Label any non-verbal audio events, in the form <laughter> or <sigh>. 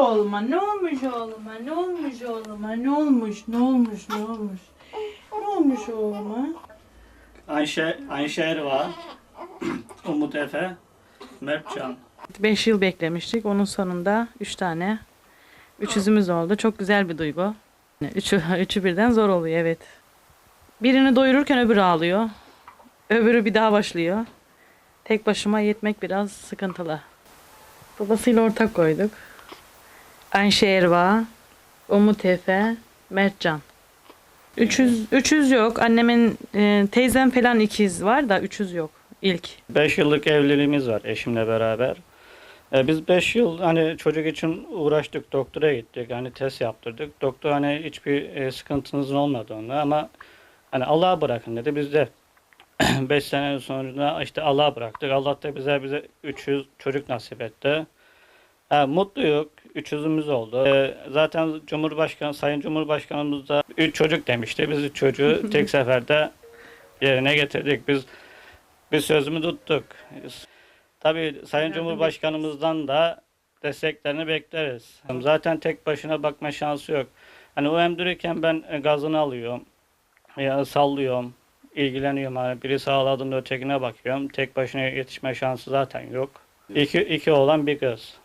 oğluma? Ne olmuş oğluma? Ne olmuş oğluma? Ne olmuş? Ne olmuş? Ne olmuş? Ne olmuş oğluma? Ayşe, Ayşe Erva, Umut Efe, Mertcan. 5 yıl beklemiştik. Onun sonunda 3 tane üçüzümüz oldu. Çok güzel bir duygu. Üçü, üçü birden zor oluyor evet. Birini doyururken öbürü ağlıyor. Öbürü bir daha başlıyor. Tek başıma yetmek biraz sıkıntılı. Babasıyla ortak koyduk. Ayşe Erva, Umut Efe, Mertcan. 300, 300 yok. Annemin e, teyzem falan ikiz var da 300 yok. İlk. 5 yıllık evliliğimiz var eşimle beraber. E, biz 5 yıl hani çocuk için uğraştık, doktora gittik, hani test yaptırdık. Doktor hani hiçbir e, sıkıntınızın olmadı onunla ama hani Allah'a bırakın dedi. Biz de <clears throat> 5 sene sonra işte Allah'a bıraktık. Allah da bize bize 300 çocuk nasip etti. Ha, mutluyuk. 300'ümüz oldu. E, zaten Cumhurbaşkanı, Sayın Cumhurbaşkanımız da 3 çocuk demişti. Biz 3 çocuğu <laughs> tek seferde yerine getirdik. Biz bir sözümü tuttuk. Tabii Sayın Cumhurbaşkanımızdan da desteklerini bekleriz. Zaten tek başına bakma şansı yok. Hani o emdirirken ben e, gazını alıyorum. Ya sallıyorum. ilgileniyorum. Hani biri sağladığında ötekine bakıyorum. Tek başına yetişme şansı zaten yok. İki, iki oğlan bir kız.